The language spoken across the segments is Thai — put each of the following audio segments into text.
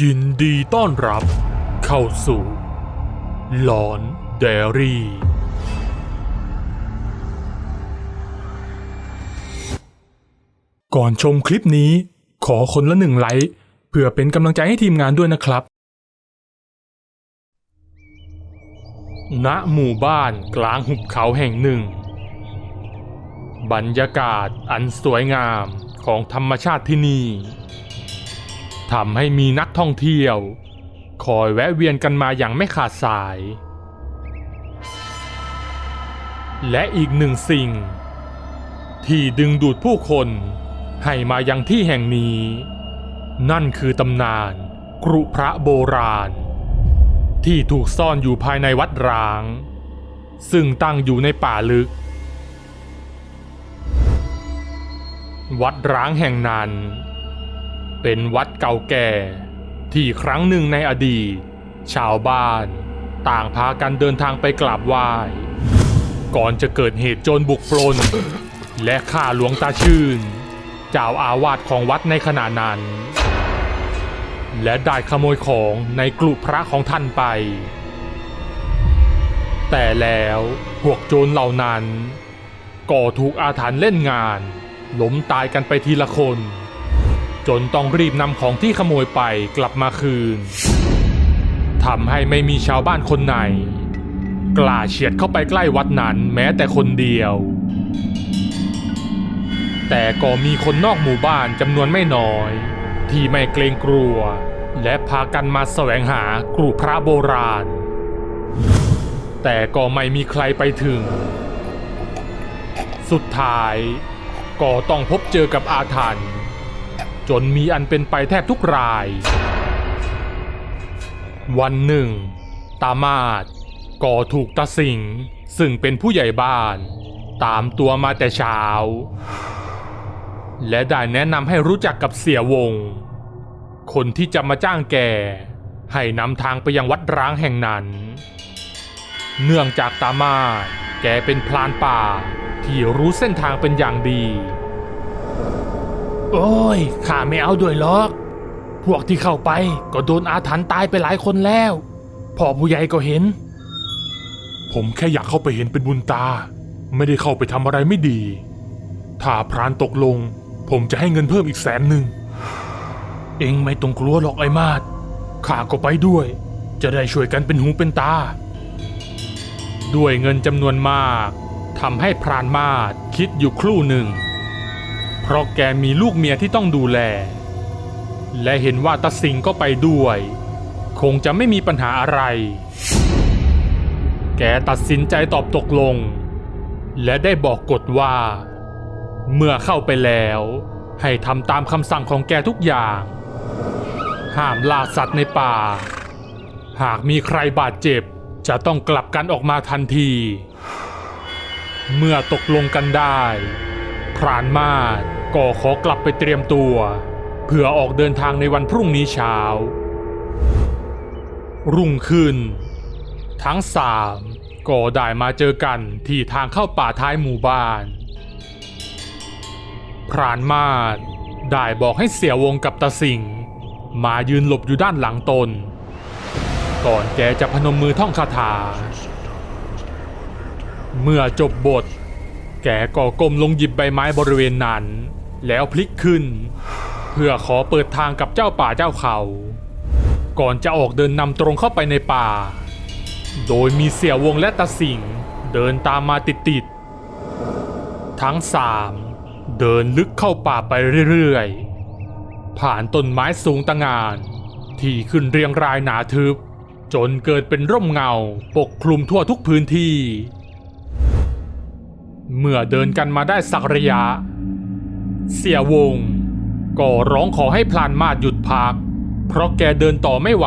ยินดีต้อนรับเข้าสู่หลอนเดรี่ ก่อนชมคลิปนี้ ขอคนละหนึ่งไลค์เพื่อเป็นกำลังใจให้ทีมงานด้วยนะครับ ณ หมู่บ้านกลางหุบเขาแห่งหนึ่ง บรรยากาศอันสวยงามของธรรมชาติที่นี่ ทำให้มีนักท่องเที่ยว คอยแวะเวียนกันมาอย่างไม่ขาดสาย และอีกหนึ่งสิ่ง ที่ดึงดูดผู้คนให้มายังที่แห่งนี้ นั่นคือตำนานกรุพระโบราณ ที่ถูกซ่อนอยู่ภายในวัดร้าง ซึ่งตั้งอยู่ในป่าลึก วัดร้างแห่งนั้น เป็นวัดเก่าแก่ ที่ครั้งหนึ่งในอดีต ชาวบ้าน ต่างพากันเดินทางไปกราบไหว้ ก่อนจะเกิดเหตุโจรบุกปล้น และฆ่าหลวงตาชื่น เจ้าอาวาสของวัดในขณะนั้น และได้ขโมยของในกลุ่พระของท่านไป แต่แล้วพวกโจรเหล่านั้น ก็ถูกอาถรรพ์เล่นงานล้มตายกันไปทีละคน จนต้องรีบนำของที่ขโมยไปกลับมาคืนทำให้ไม่มีชาวบ้านคนไหน กล้าเฉียดเข้าไปใกล้วัดนั้นแม้แต่คนเดียว แต่ก็มีคนนอกหมู่บ้านจำนวนไม่น้อย ที่ไม่เกรงกลัว และพากันมาแสวงหากรูพระโบราณ แต่ก็ไม่มีใครไปถึง สุดท้าย ก็ต้องพบเจอกับอาถรรพ์ จนมีอันเป็นไปแทบทุกราย วันหนึ่ง ตามาดก็ถูกตาสิงซึ่งเป็นผู้ใหญ่บ้าน ตามตัวมาแต่เช้า และได้แนะนำให้รู้จักกับเสียวง คนที่จะมาจ้างแกให้นำทางไปยังวัดร้างแห่งนั้น เนื่องจากตามาดแกเป็นพลานป่าที่รู้เส้นทางเป็นอย่างดี โอ้ยข้าไม่เอาด้วยหรอก พวกที่เข้าไปก็โดนอาถรรพ์ตายไปหลายคนแล้วพ่อผู้ใหญ่ก็เห็น ผมแค่อยากเข้าไปเห็นเป็นบุญตา ไม่ได้เข้าไปทำอะไรไม่ดี ถ้าพรานตกลง ผมจะให้เงินเพิ่มอีกแสนหนึ่ง เองไม่ต้องกลัวหรอกไอ้มาดข้าก็ไปด้วย จะได้ช่วยกันเป็นหูเป็นตา ด้วยเงินจำนวนมากทำให้พรานมาดคิดอยู่ครู่หนึ่ง เพราะแกมีลูกเมียที่ต้องดูแล และเห็นว่าตาสิงก็ไปด้วย คงจะไม่มีปัญหาอะไร แกตัดสินใจตอบตกลง และได้บอกกฎว่า เมื่อเข้าไปแล้ว ให้ทำตามคำสั่งของแกทุกอย่าง ห้ามล่าสัตว์ในป่า หากมีใครบาดเจ็บจะต้องกลับกันออกมาทันที เมื่อตกลงกันได้ รานมาดก็ขอกลับไปเตรียมตัว เพื่อออกเดินทางในวันพรุ่งนี้เช้า รุ่งขึ้น ทั้งสามก็ได้มาเจอกันที่ทางเข้าป่าท้ายหมู่บ้าน พรานมาดได้บอกให้เสียวงกับตาสิงมายืนหลบอยู่ด้านหลังตน ก่อนแกจะพนมมือท่องคาถา เมื่อจบบท แกก็ก้มลงหยิบใบไม้บริเวณนั้น แล้วพลิกขึ้น เพื่อขอเปิดทางกับเจ้าป่าเจ้าเขา ก่อนจะออกเดินนำตรงเข้าไปในป่า โดยมีเสี่ยววงและตาสิงเดินตามมาติดๆ ทั้งสามเดินลึกเข้าป่าไปเรื่อยๆ ผ่านต้นไม้สูงตะงาน ที่ขึ้นเรียงรายหนาทึบ จนเกิดเป็นร่มเงาปกคลุมทั่วทุกพื้นที่ เมื่อเดินกันมาได้สักระยะ เสียวง ก็ร้องขอให้พลานมาดหยุดพัก เพราะแกเดินต่อไม่ไหว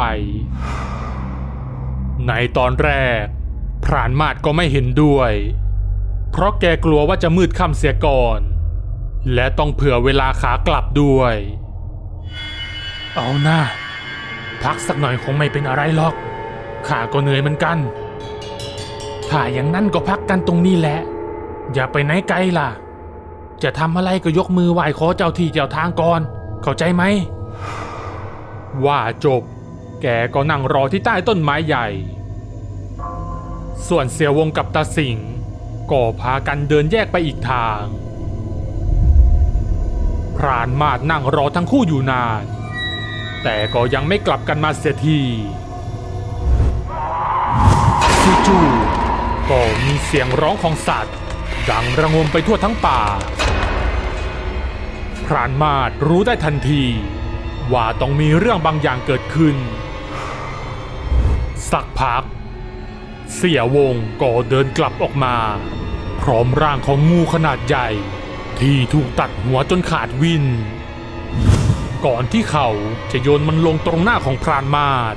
ในตอนแรกพรานมาดก็ไม่เห็นด้วย เพราะแกกลัวว่าจะมืดค่ำเสียก่อน และต้องเผื่อเวลาขากลับด้วย เอาหน้าพักสักหน่อยคงไม่เป็นอะไรหรอกข้าก็เหนื่อยเหมือนกัน ถ้าอย่างนั้นก็พักกันตรงนี้แหละ อย่าไปไหนไกลล่ะ จะทำอะไรก็ยกมือไหว้ขอเจ้าที่เจ้าทางก่อน เข้าใจไหม ว่าจบ แกก็นั่งรอที่ใต้ต้นไม้ใหญ่ ส่วนเสียวงกับตาสิงก็พากันเดินแยกไปอีกทาง พรานมาดนั่งรอทั้งคู่อยู่นาน แต่ก็ยังไม่กลับกันมาเสียทีจู่ๆก็มีเสียงร้องของสัตว์ ดังระงมไปทั่วทั้งป่า พรานมาดรู้ได้ทันที ว่าต้องมีเรื่องบางอย่างเกิดขึ้น สักพัก เสียวงก็เดินกลับออกมา พร้อมร่างของงูขนาดใหญ่ ที่ถูกตัดหัวจนขาดวิน ก่อนที่เขาจะโยนมันลงตรงหน้าของพรานมาด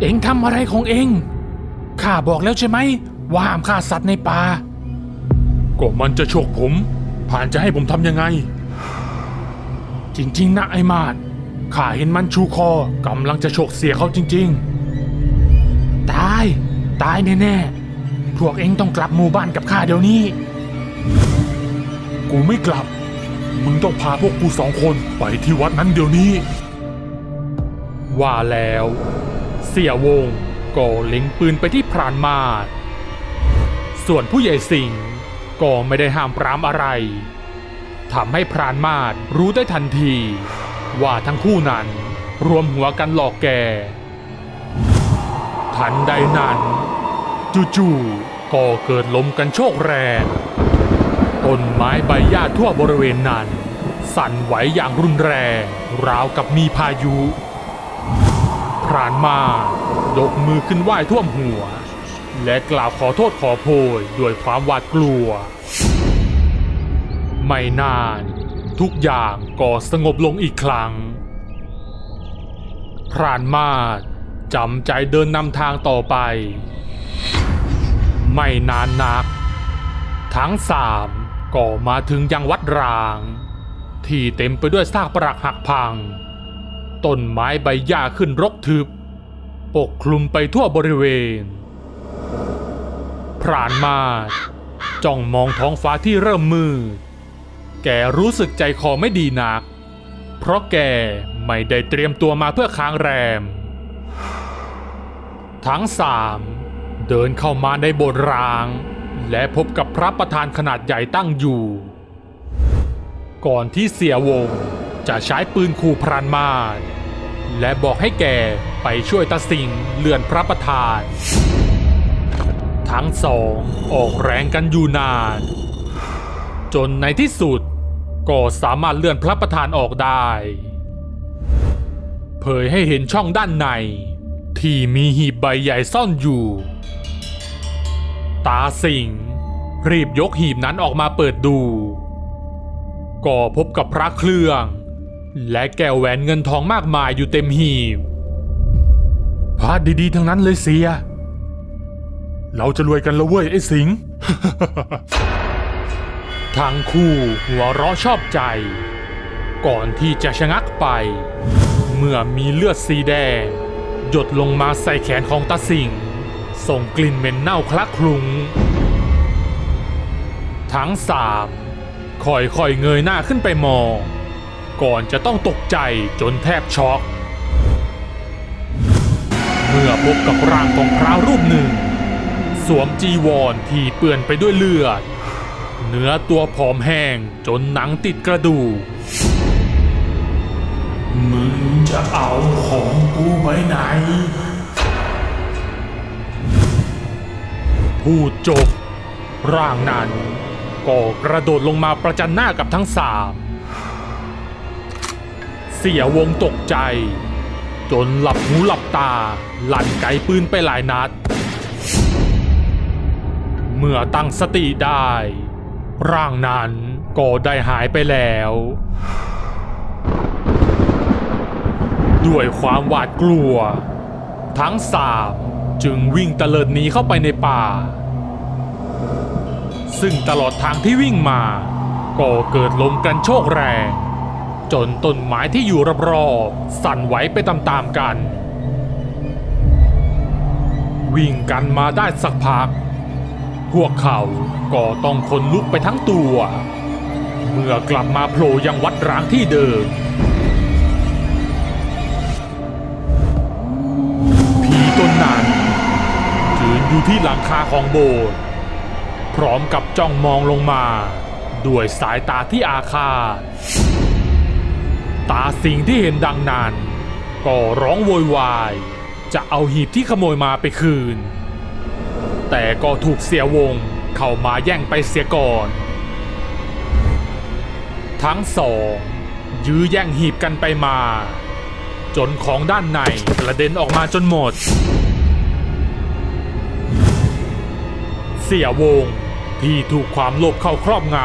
เอ็งทำอะไรของเอ็งข้าบอกแล้วใช่ไหม ว่าห้ามฆ่าสัตว์ในป่าก็มันจะฉกผม ผ่านจะให้ผมทำยังไง จริง ๆ นะไอ้มาดข้าเห็นมันชูคอกำลังจะฉกเสียเขาจริง ๆ ตาย ตายแน่ๆพวกเอ็งต้องกลับหมู่บ้านกับข้าเดี๋ยวนี้ กูไม่กลับ มึงต้องพาพวกกูสองคนไปที่วัดนั้นเดี๋ยวนี้ ว่าแล้ว เสียวงก็เล็งปืนไปที่พรานมาด ส่วนผู้ใหญ่สิงห์ก็ไม่ได้ห้ามปรามอะไรทำให้พรานมาดรู้ได้ทันที ว่าทั้งคู่นั้นรวมหัวกันหลอกแก ทันใดนั้นจู่ๆก็เกิดลมกันโชกแรงต้นไม้ใบหญ้าทั่วบริเวณนั้น สั่นไหวอย่างรุนแรง ราวกับมีพายุ พรานมายกมือขึ้นไหว้ท่วมหัว และกล่าวขอโทษขอโพยด้วยความหวาดกลัว ไม่นาน ทุกอย่างก็สงบลงอีกครั้ง พรานมาดจำใจเดินนำทางต่อไป ไม่นานนัก ทั้งสามก็มาถึงยังวัดร้าง ที่เต็มไปด้วยซากปรักหักพัง ต้นไม้ใบหญ้าขึ้นรกทึบ ปกคลุมไปทั่วบริเวณ พรานมาดจ้องมองท้องฟ้าที่เริ่มมืด แกรู้สึกใจคอไม่ดีนัก เพราะแกไม่ได้เตรียมตัวมาเพื่อค้างแรม ทั้งสามเดินเข้ามาในโบสถ์ร้าง และพบกับพระประธานขนาดใหญ่ตั้งอยู่ ก่อนที่เสียวงจะใช้ปืนขู่พรานมาและบอกให้แกไปช่วยตาสิงเลื่อนพระประธาน ทั้งสองออกแรงกันอยู่นาน จนในที่สุดก็สามารถเลื่อนพระประธานออกได้ เผยให้เห็นช่องด้านใน ที่มีหีบใบใหญ่ซ่อนอยู่ ตาสิงรีบยกหีบนั้นออกมาเปิดดู ก็พบกับพระเครื่อง และแก้วแหวนเงินทองมากมายอยู่เต็มหีบพระดีๆทั้งนั้นเลยเสีย เราจะรวยกันล้วเว้ยไอ้สิงทั้งคู่หัวเราะชอบใจ ก่อนที่จะชะงักไป เมื่อมีเลือดสีแดง หยดลงมาใส่แขนของตาสิง ส่งกลิ่นเหม็นเน่าคลักคลุ้ง ทั้งสามค่อยๆเงยหน้าขึ้นไปมอง ก่อนจะต้องตกใจจนแทบช็อก เมื่อพบกับร่างของพระรูปหนึ่ง สวมจีวรที่เปื้อนไปด้วยเลือด เนื้อตัวผอมแห้งจนหนังติดกระดูก มึงจะเอาของกูไปไหน พูดจบ ร่างนั้นก็กระโดดลงมาประจันหน้ากับทั้งสาม เสียวงตกใจ จนหลับหูหลับตา หลั่นไกปืนไปหลายนัด เมื่อตั้งสติได้ ร่างนั้นก็ได้หายไปแล้ว ด้วยความหวาดกลัว ทั้งสามจึงวิ่งตะเลิดหนีเข้าไปในป่า ซึ่งตลอดทางที่วิ่งมาก็เกิดลมกันโชกแรง จนต้นไม้ที่อยู่รอบๆสั่นไหวไปตามๆกัน วิ่งกันมาได้สักพัก พวกเขาก็ต้องขนลุกไปทั้งตัว เมื่อกลับมาโผล่ยังวัดร้างที่เดิมผีตนนั้นยืนอยู่ที่หลังคาของโบสถ์พร้อมกับจ้องมองลงมา ด้วยสายตาที่อาฆาตตาสิ่งที่เห็นดังนั้น ก็ร้องโวยวาย จะเอาหีบที่ขโมยมาไปคืน แต่ก็ถูกเสียวงเข้ามาแย่งไปเสียก่อน ทั้งสองยื้อแย่งหีบกันไปมา จนของด้านในกระเด็นออกมาจนหมด เสียวงที่ถูกความโลภเข้าครอบง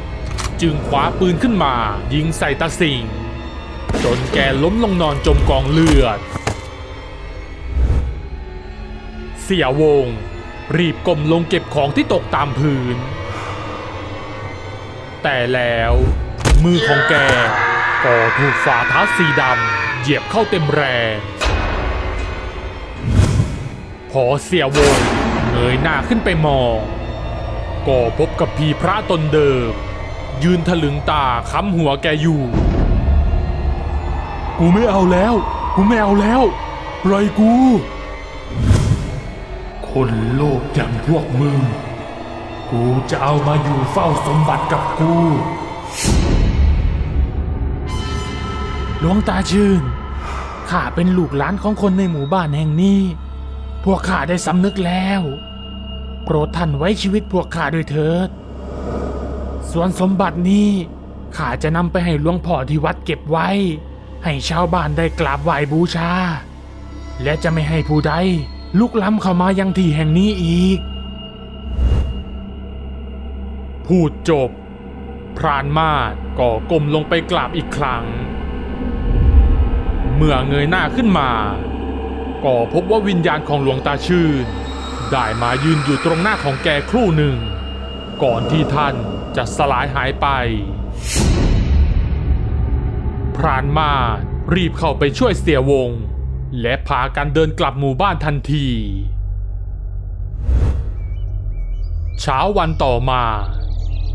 ำ จึงคว้าปืนขึ้นมายิงใส่ตาสิงจนแกล้มลงนอนจมกองเลือด เสียวง รีบก้มลงเก็บของที่ตกตามพื้น แต่แล้วมือของแกก็ถูกฝ่าเท้าสีดำเหยียบเข้าเต็มแรงพอเสียวงเงยหน้าขึ้นไปมอง ก็พบกับพีพระตนเดิม ยืนถลึงตาค้ำหัวแกอยู่ กูไม่เอาแล้ว กูไม่เอาแล้ว ปล่อยกู คนโลภอย่างพวกมึง กูจะเอามาอยู่เฝ้าสมบัติกับกู หลวงตาชื่น ข้าเป็นลูกหลานของคนในหมู่บ้านแห่งนี้ พวกข้าได้สำนึกแล้ว โปรดท่านไว้ชีวิตพวกข้าด้วยเถิด ส่วนสมบัตินี้ข้าจะนำไปให้หลวงพ่อที่วัดเก็บไว้ ให้ชาวบ้านได้กราบไหว้บูชา และจะไม่ให้ผู้ใด ลุกล้ำเข้ามายังที่แห่งนี้อีก พูดจบ พรานมาศก็ก้มลงไปกราบอีกครั้ง เมื่อเงยหน้าขึ้นมา ก็พบว่าวิญญาณของหลวงตาชื่น ได้มายืนอยู่ตรงหน้าของแกครู่หนึ่ง ก่อนที่ท่านจะสลายหายไป พรานมาศรีบเข้าไปช่วยเสียวง และพากันเดินกลับหมู่บ้านทันที เช้าวันต่อมา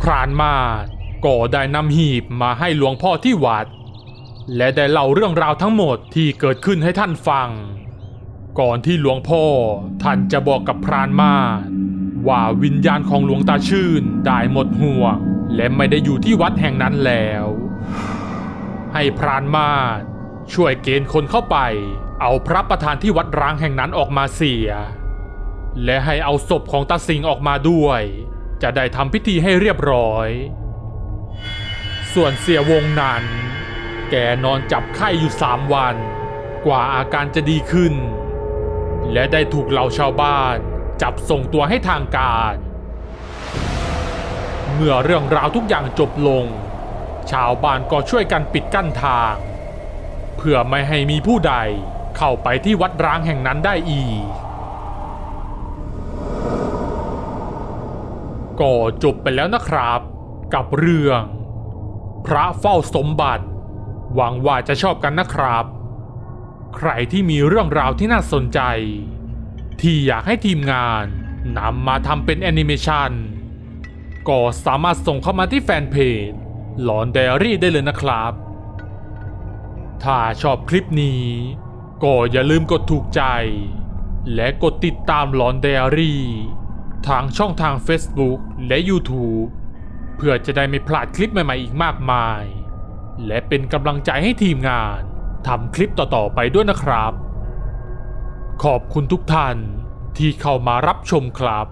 พรานมาศก็ได้นำหีบมาให้หลวงพ่อที่วัด และได้เล่าเรื่องราวทั้งหมดที่เกิดขึ้นให้ท่านฟัง ก่อนที่หลวงพ่อท่านจะบอกกับพรานมาศว่าวิญญาณของหลวงตาชื่นได้หมดห่วง และไม่ได้อยู่ที่วัดแห่งนั้นแล้ว ให้พรานมาศช่วยเกณฑ์คนเข้าไป เอาพระประธานที่วัดร้างแห่งนั้นออกมาเสีย และให้เอาศพของตาสิงออกมาด้วย จะได้ทำพิธีให้เรียบร้อย ส่วนเสียวงนั้น แกนอนจับไข้อยู่สามวัน กว่าอาการจะดีขึ้น และได้ถูกเหล่าชาวบ้านจับส่งตัวให้ทางการ เมื่อเรื่องราวทุกอย่างจบลง ชาวบ้านก็ช่วยกันปิดกั้นทาง เพื่อไม่ให้มีผู้ใด เข้าไปที่วัดร้างแห่งนั้นได้อีก ก็จบไปแล้วนะครับ กับเรื่อง พระเฝ้าสมบัติ หวังว่าจะชอบกันนะครับ ใครที่มีเรื่องราวที่น่าสนใจ ที่อยากให้ทีมงานนำมาทำเป็นแอนิเมชันก็สามารถส่งเข้ามาที่แฟนเพจหลอนไดอารี่ได้เลยนะครับ ถ้าชอบคลิปนี้ ก็อย่าลืมกดถูกใจ และกดติดตามหลอนไดอารี่ ทางช่องทาง Facebook และ YouTube เพื่อจะได้ไม่พลาดคลิปใหม่ๆอีกมากมาย และเป็นกำลังใจให้ทีมงานทำคลิปต่อๆไปด้วยนะครับ ขอบคุณทุกท่านที่เข้ามารับชมครับ